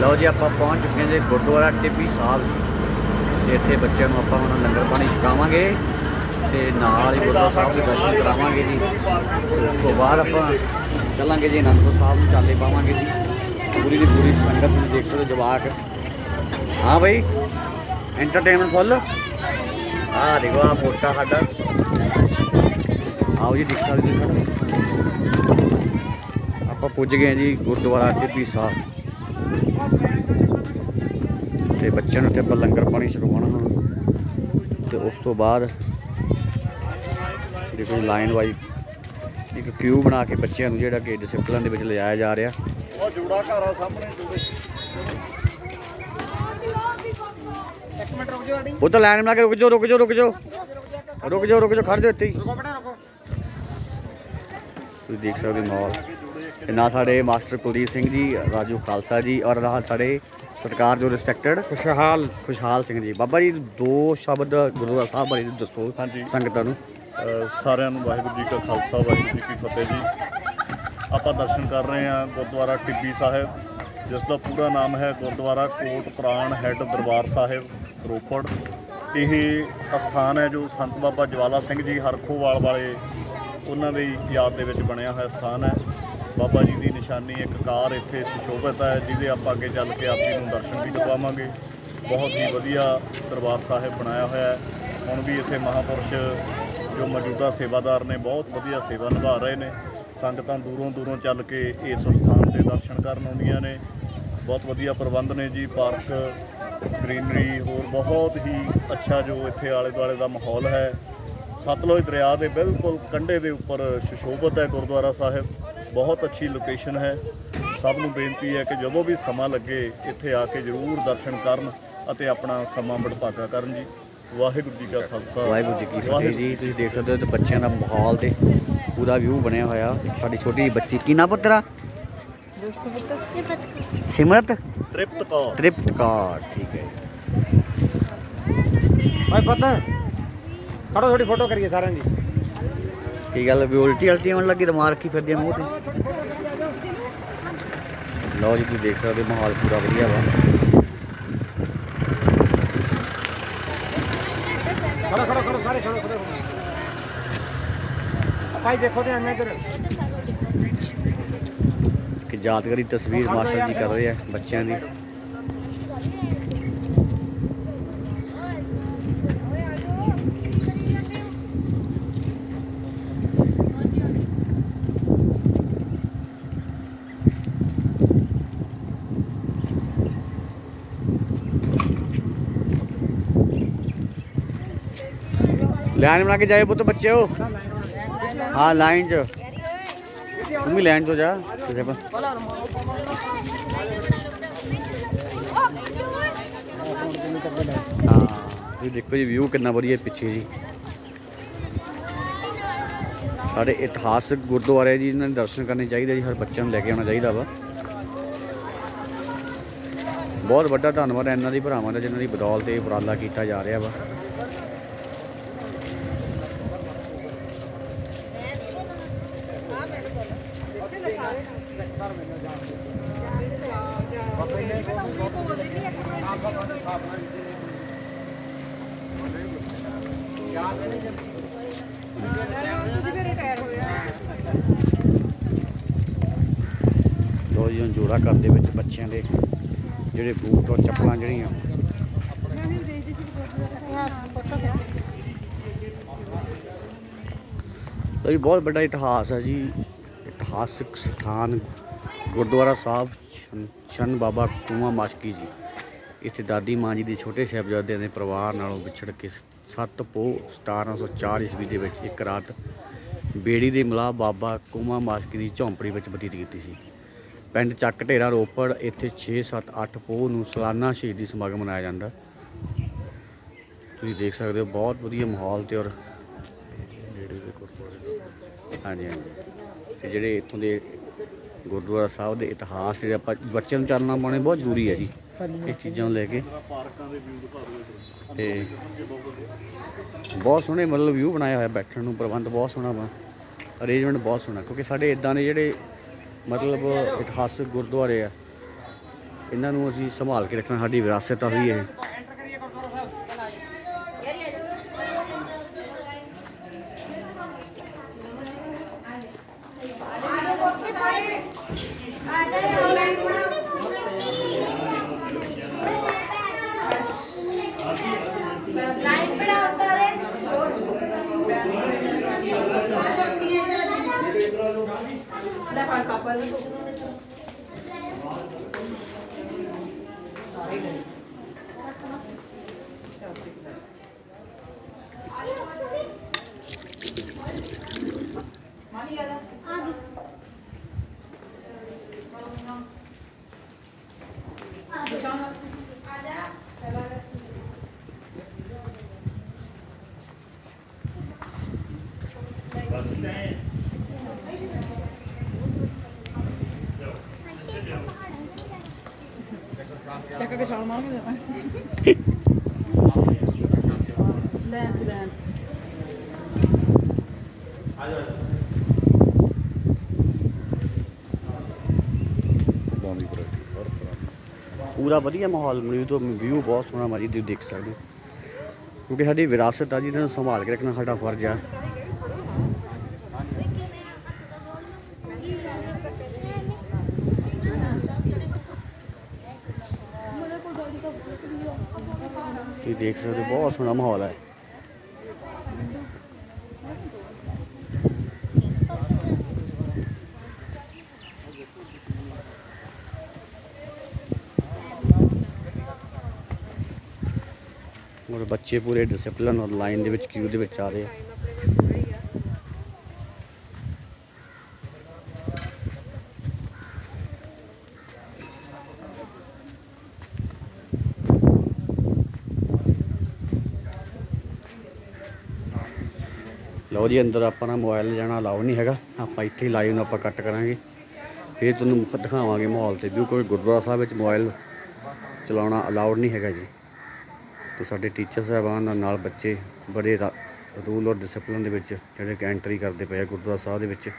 ਲਓ ਜੀ, ਆਪਾਂ ਪਹੁੰਚ ਚੁੱਕੇ ਹਾਂ ਜੀ ਗੁਰਦੁਆਰਾ ਟਿੱਬੀ ਸਾਹਿਬ। ਤੇ ਇੱਥੇ ਬੱਚਿਆਂ ਨੂੰ ਆਪਾਂ ਹੁਣ ਲੰਗਰ ਪਾਣੀ ਛਕਾਵਾਂਗੇ ਤੇ ਨਾਲ ਹੀ ਗੁਰਦੁਆਰਾ ਸਾਹਿਬ ਦੇ ਦਰਸ਼ਨ ਕਰਾਵਾਂਗੇ ਜੀ। ਉਸ ਤੋਂ ਬਾਅਦ ਆਪਾਂ ਚੱਲਾਂਗੇ ਜੀ ਅਨੰਦਪੁਰ ਸਾਹਿਬ ਨੂੰ, ਚਾਲੇ ਪਾਵਾਂਗੇ ਜੀ। ਪੂਰੀ ਦੀ ਪੂਰੀ ਸੰਗਤ ਨੂੰ ਦੇਖ ਸਕਦੇ ਜਵਾਕ। ਹਾਂ ਬਈ ਐਂਟਰਟੇਨਮੈਂਟ ਫੁੱਲ ਆਹ ਦੇਖੋ ਆ ਮੋਟਾ ਸਾਡਾ। ਆਓ ਜੀ, ਦੇਖ ਸਕਦੇ ਹੋ ਆਪਾਂ ਪੁੱਜ ਗਏ ਜੀ ਗੁਰਦੁਆਰਾ ਟਿੱਬੀ ਸਾਹਿਬ। ਤੇ ਬੱਚਿਆਂ ਨੂੰ ਤੇ ਆਪਾਂ ਲੰਗਰ ਪਾਣੀ ਛਕਵਾਉਣਾ ਹੁਣ। ਤੇ ਉਸ ਤੋਂ ਬਾਅਦ ਦੇਖੋ ਲਾਈਨ ਵਾਈਜ਼ ਇੱਕ ਕਿਊ ਬਣਾ ਕੇ ਬੱਚਿਆਂ ਨੂੰ ਜਿਹੜਾ ਕਿ ਡਿਸਪਲਿਨ ਦੇ ਵਿੱਚ ਲਿਜਾਇਆ ਜਾ ਰਿਹਾ। ਉਹ ਜੂੜਾ ਘਰ ਆ ਸਾਹਮਣੇ ਜੂੜੇ ਉਹ ਤਾਂ ਲਾਈਨ ਬਣਾ ਕੇ ਰੁਕ ਜਾਓ ਰੁਕ ਜਾਓ ਰੁਕ ਜਾਓ। ਰੁਕ ਜਾਓ ਰੁਕ ਜਾਓ ਖੜ ਜਾਓ ਇੱਥੇ ਹੀ। ਰੁਕੋ ਬੇਟਾ ਰੁਕੋ। ਤੁਸੀਂ ਦੇਖ ਸਕਦੇ ਹੋ ਮਾਹੌਲ। ਤੇ ਨਾਲ ਸਾਡੇ ਮਾਸਟਰ ਕੁਲਦੀਪ ਸਿੰਘ ਜੀ ਰਾਜੂ ਖਾਲਸਾ ਜੀ ਔਰ ਨਾਲ ਸਾਡੇ ਸਤਿਕਾਰ ਜੋ ਰਿਸਪੈਕਟਡ ਖੁਸ਼ਹਾਲ। ਖੁਸ਼ਹਾਲ ਸਿੰਘ ਜੀ। ਬਾਬਾ ਜੀ ਦੋ ਸ਼ਬਦ ਗੁਰਦੁਆਰਾ ਸਾਹਿਬ ਬਾਰੇ ਦੱਸੋ ਹਾਂਜੀ। ਸੰਗਤਾਂ ਨੂੰ। ਸਾਰਿਆਂ ਨੂੰ ਵਾਹਿਗੁਰੂ ਜੀ ਕਾ ਖਾਲਸਾ ਵਾਹਿਗੁਰੂ ਜੀ ਕੀ ਫਤਿਹ ਜੀ। ਆਪਾਂ ਦਰਸ਼ਨ ਕਰ ਰਹੇ ਹਾਂ ਗੁਰਦੁਆਰਾ ਟਿੱਬੀ ਸਾਹਿਬ ਜਿਸ ਦਾ ਪੂਰਾ ਨਾਮ ਹੈ ਗੁਰਦੁਆਰਾ ਕੋਟ ਪ੍ਰਾਣ ਹੈੱਡ ਦਰਬਾਰ ਸਾਹਿਬ ਰੋਪੜ। ਇਹ ਅਸਥਾਨ ਹੈ ਜੋ ਸੰਤ ਬਾਬਾ ਜਵਾਲਾ ਸਿੰਘ ਜੀ ਹਰਖੋਵਾਲ ਵਾਲੇ ਉਹਨਾਂ ਦੀ ਯਾਦ ਦੇ ਵਿੱਚ ਬਣਿਆ ਹੋਇਆ ਸਥਾਨ ਹੈ। ਬਾਬਾ ਜੀ ਦੀ ਨਿਸ਼ਾਨੀ ਇੱਕ ਕਾਰ ਇੱਥੇ ਸੁਸ਼ੋਭਿਤ ਹੈ, ਜਿਹਦੇ ਆਪਾਂ ਅੱਗੇ ਚੱਲ ਕੇ ਆਪ ਜੀ ਨੂੰ ਦਰਸ਼ਨ ਵੀ ਕਰਵਾਵਾਂਗੇ। ਬਹੁਤ ਹੀ ਵਧੀਆ ਦਰਬਾਰ ਸਾਹਿਬ ਬਣਾਇਆ ਹੋਇਆ ਹੈ। ਹੁਣ ਵੀ ਇੱਥੇ ਮਹਾਪੁਰਸ਼ ਜੋ ਮੌਜੂਦਾ ਸੇਵਾਦਾਰ ਨੇ, ਬਹੁਤ ਵਧੀਆ ਸੇਵਾ ਨਿਭਾ ਰਹੇ ਨੇ। ਸੰਗਤਾਂ ਦੂਰੋਂ ਦੂਰੋਂ ਚੱਲ ਕੇ ਇਸ ਸਥਾਨ ਦੇ ਦਰਸ਼ਨ ਕਰਨ ਆਉਂਦੀਆਂ ਨੇ। ਬਹੁਤ ਵਧੀਆ ਪ੍ਰਬੰਧ ਨੇ ਜੀ, ਪਾਰਕ, ਗ੍ਰੀਨਰੀ, ਹੋਰ ਬਹੁਤ ਹੀ ਅੱਛਾ ਜੋ ਇੱਥੇ ਆਲੇ ਦੁਆਲੇ ਦਾ ਮਾਹੌਲ ਹੈ। ਸਤਲੁਜ ਦਰਿਆ ਦੇ ਬਿਲਕੁਲ ਕੰਢੇ ਦੇ ਉੱਪਰ ਸੁਸ਼ੋਭਿਤ ਹੈ ਗੁਰਦੁਆਰਾ ਸਾਹਿਬ। ਬਹੁਤ ਅੱਛੀ ਲੋਕੇਸ਼ਨ ਹੈ। ਸਭ ਨੂੰ ਬੇਨਤੀ ਹੈ ਕਿ ਜਦੋਂ ਵੀ ਸਮਾਂ ਲੱਗੇ ਇੱਥੇ ਆ ਕੇ ਜ਼ਰੂਰ ਦਰਸ਼ਨ ਕਰਨ ਅਤੇ ਆਪਣਾ ਸਮਾਂ ਵਡਭਾਗਾ ਕਰਨ ਜੀ। ਵਾਹਿਗੁਰੂ ਜੀ ਕਾ ਖਾਲਸਾ। ਵਾਹਿਗੁਰੂ ਜੀ ਕੀ ਫਤਿਹ ਵਾਹਿਗੁਰੂ ਜੀ। ਤੁਸੀਂ ਦੇਖ ਸਕਦੇ ਹੋ ਤੇ ਬੱਚਿਆਂ ਦਾ ਮਾਹੌਲ ਤੇ ਪੂਰਾ ਵਿਊ ਬਣਿਆ ਹੋਇਆ। ਸਾਡੀ ਛੋਟੀ ਜਿਹੀ ਬੱਚੀ ਕੀ ਨਾ ਪੁੱਤਰਾ ਸਿਮਰਤ। ਤ੍ਰਿਪਤ ਕੌਰ। ਤ੍ਰਿਪਤ ਕੌਰ ਠੀਕ ਹੈ ਭਾਈ ਪਤਾ ਖੜੋ ਥੋੜੀ ਫੋਟੋ ਕਰੀਏ ਸਾਰਿਆਂ ਦੀ। ਕੀ ਗੱਲ ਵੀ ਉਲਟੀ ਉਲਟੀ ਆਉਣ ਲੱਗੀ ਦਿਮਾਗ ਕੀ ਫਿਰਦੀ ਆ ਮੂੰਹ ਤੇ? ਲਓ ਜੀ ਤੁਸੀਂ ਦੇਖ ਸਕਦੇ ਹੋ ਮਾਹੌਲ ਪੂਰਾ ਵਧੀਆ ਵਾ। ਖੜੋ ਖੜੋ ਖੜੋ ਸਾਰੇ ਖੜੋ ਖੜੋ ਭਾਈ ਦੇਖੋ ਤੇ ਇੱਧਰ। ਕਿ ਯਾਦਗਾਰੀ ਤਸਵੀਰ ਮਾਸਟਰ ਜੀ ਕਰ ਰਹੇ ਆ ਬੱਚਿਆਂ ਦੀ। ਲਾਈਨ ਬਣਾ ਕੇ ਜਾਇਓ ਪੁੱਤ ਬੱਚਿਓ ਹਾਂ, ਲਾਈਨ 'ਚ। ਤੂੰ ਵੀ ਲਾਈਨ 'ਚ ਹੋ ਜਾ। ਕਿਸੇ ਪਰ ਹਾਂ ਇਹ ਦੇਖੋ ਜੀ ਵਿਊ ਕਿੰਨਾ ਵਧੀਆ ਪਿੱਛੇ ਜੀ। ਸਾਡੇ ਇਤਿਹਾਸਕ ਗੁਰਦੁਆਰੇ ਜੀ, ਇਹਨਾਂ ਦੇ ਦਰਸ਼ਨ ਕਰਨੇ ਚਾਹੀਦੇ ਜੀ, ਹਰ ਬੱਚਿਆਂ ਨੂੰ ਲੈ ਕੇ ਆਉਣਾ ਚਾਹੀਦਾ ਵਾ। ਬਹੁਤ ਵੱਡਾ ਧੰਨਵਾਦ ਹੈ ਇਹਨਾਂ ਦੀ ਭਰਾਵਾਂ ਦਾ, ਜਿਨ੍ਹਾਂ ਦੀ ਬਦੌਲਤ ਇਹ ਉਪਰਾਲਾ ਕੀਤਾ ਜਾ ਰਿਹਾ ਵਾ। ਲੋ ਜੀ, ਹੁਣ ਜੋੜਾ ਘਰ ਦੇ ਵਿੱਚ ਬੱਚਿਆਂ ਦੇ ਜਿਹੜੇ ਬੂਟ ਔਰ ਚੱਪਲਾਂ ਜਿਹੜੀਆਂ। ਲਓ ਜੀ, ਬਹੁਤ ਵੱਡਾ ਇਤਿਹਾਸ ਹੈ ਜੀ। ਇਤਿਹਾਸਿਕ ਸਥਾਨ ਗੁਰਦੁਆਰਾ ਸਾਹਿਬ ਸ਼ਨ- ਬਾਬਾ ਕੁਮਾ ਮਾਸ਼ਕੀ ਜੀ। ਇੱਥੇ ਦਾਦੀ ਮਾਂ ਜੀ ਦੇ ਛੋਟੇ ਸਾਹਿਬਜ਼ਾਦਿਆਂ ਦੇ ਪਰਿਵਾਰ ਨਾਲੋਂ ਵਿਛੜ ਕੇ 7 ਪੋਹ 1704 ਈਸਵੀ ਦੇ ਵਿੱਚ ਇੱਕ ਰਾਤ ਬੇੜੀ ਦੇ ਮਲਾ ਬਾਬਾ ਕੁਮਾ ਮਾਸ਼ਕੀ ਦੀ ਝੌਂਪੜੀ ਵਿੱਚ ਬਤੀਤ ਕੀਤੀ ਸੀ। ਪਿੰਡ ਚੱਕ ਢੇਰਾ ਰੋਪੜ ਇੱਥੇ 6 7 8 ਪੋਹ ਨੂੰ ਸਾਲਾਨਾ ਸ਼ਹੀਦੀ ਸਮਾਗਮ ਮਨਾਇਆ ਜਾਂਦਾ। ਤੁਸੀਂ ਦੇਖ ਸਕਦੇ ਹੋ ਬਹੁਤ ਵਧੀਆ ਮਾਹੌਲ ਤੇ ਔਰ ਹਾਂਜੀ ਹਾਂਜੀ। ਜਿਹੜੇ ਇੱਥੋਂ ਦੇ ਗੁਰਦੁਆਰਾ ਸਾਹਿਬ ਦੇ ਇਤਿਹਾਸ ਜਿਹੜੇ ਆਪਾਂ ਬੱਚਿਆਂ ਨੂੰ ਚਾਨਣਾ ਪਾਉਣੇ ਬਹੁਤ ਜ਼ਰੂਰੀ ਹੈ ਜੀ। ਇਹ ਚੀਜ਼ਾਂ ਨੂੰ ਲੈ ਕੇ। ਤੇ ਬਹੁਤ ਸੋਹਣੇ ਮਤਲਬ ਵਿਊ ਬਣਾਇਆ ਹੋਇਆ ਬੈਠਣ ਨੂੰ ਪ੍ਰਬੰਧ ਬਹੁਤ ਸੋਹਣਾ ਵਾ। ਅਰੇਂਜਮੈਂਟ ਬਹੁਤ ਸੋਹਣਾ ਕਿਉਂਕਿ ਸਾਡੇ ਇਦਾਂ ਦੇ ਜਿਹੜੇ ਮਤਲਬ ਇਤਿਹਾਸਕ ਗੁਰਦੁਆਰੇ ਆ ਇਹਨਾਂ ਨੂੰ ਅਸੀਂ ਸੰਭਾਲ ਕੇ ਰੱਖਣਾ ਸਾਡੀ ਵਿਰਾਸਤ ਆ ਵੀ ਇਹ। var kapalı. Sorry. Money, yeah. ਚੱਕ ਕੇ ਛਾਲ ਮਾਰਾਂਗੇ ਲੈਣ ਚ ਲੈਣ। ਬੌਂਦੀ ਪੂਰਾ ਵਧੀਆ ਮਾਹੌਲ, ਮੈਨੂੰ ਤੋਂ ਵਿਊ ਬਹੁਤ ਸੋਹਣਾ ਮਰਜ਼ੀ ਤੁਸੀਂ ਦੇਖ ਸਕਦੇ ਹੋ। ਕਿਉਂਕਿ ਸਾਡੀ ਵਿਰਾਸਤ ਆ ਜਿਹਨਾਂ ਨੂੰ ਸੰਭਾਲ ਕੇ ਰੱਖਣਾ ਸਾਡਾ ਫਰਜ਼ ਆ। ਤੁਸੀਂ ਦੇਖ ਸਕਦੇ ਹੋ, ਬਹੁਤ ਸੋਹਣਾ ਮਾਹੌਲ ਹੈ। ਔਰ ਬੱਚੇ ਪੂਰੇ ਡਿਸਪਲਿਨ ਔਰ ਲਾਈਨ ਦੇ ਵਿੱਚ ਕਿਊ ਦੇ ਵਿੱਚ ਆ ਰਹੇ ਆ। ਲਓ ਜੀ, ਅੰਦਰ ਆਪਾਂ ਨਾ ਮੋਬਾਈਲ ਜਾਣਾ ਅਲਾਉ ਨਹੀਂ ਹੈਗਾ। ਆਪਾਂ ਇੱਥੇ ਹੀ ਲਾਈਵ ਨੂੰ ਆਪਾਂ ਕੱਟ ਕਰਾਂਗੇ। ਫਿਰ ਤੁਹਾਨੂੰ ਮੁਖ ਦਿਖਾਵਾਂਗੇ ਮਾਹੌਲ ਤੇ। ਵੀ ਕੋਈ ਗੁਰਦੁਆਰਾ ਸਾਹਿਬ ਵਿੱਚ ਮੋਬਾਈਲ ਚਲਾਉਣਾ ਅਲਾਉਡ ਨਹੀਂ ਹੈਗਾ ਜੀ। ਤੇ ਸਾਡੇ ਟੀਚਰ ਸਾਹਿਬਾਨ ਨਾਲ ਨਾਲ ਬੱਚੇ ਬੜੇ ਰੂਲ ਔਰ ਡਿਸਪਲਿਨ ਦੇ ਵਿੱਚ ਜਿਹੜੇ ਕਿ ਐਂਟਰੀ ਕਰਦੇ ਪਏ ਆ ਗੁਰਦੁਆਰਾ ਸਾਹਿਬ ਦੇ ਵਿੱਚ।